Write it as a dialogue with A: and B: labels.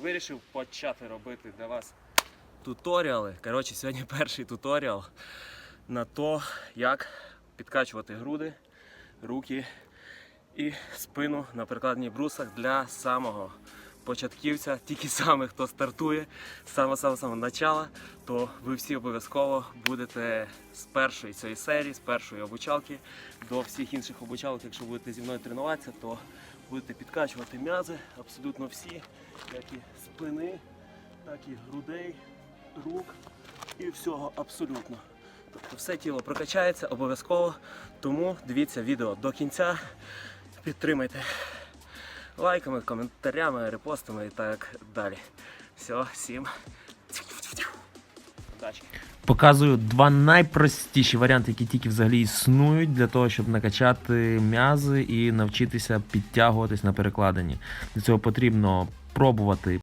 A: вирішив почати робити для вас туторіали. Коротше, сьогодні перший туторіал на то, як підкачувати груди, руки і спину на прикладних брусах для самого початківця, тільки саме хто стартує самого самого самого начала, то ви всі обов'язково будете з першої цієї серії, з першої обучалки до всіх інших обучалок. Якщо будете зі мною тренуватися, то будете підкачувати м'язи абсолютно всі, як і спини, так і грудей, рук і всього абсолютно. Тобто все тіло прокачається обов'язково, тому дивіться відео до кінця, підтримайте лайками, коментарями, репостами і так далі. Все, всім. Удачі!
B: Показую два найпростіші варіанти, які тільки взагалі існують для того, щоб накачати м'язи і навчитися підтягуватись на перекладині. Для цього потрібно пробувати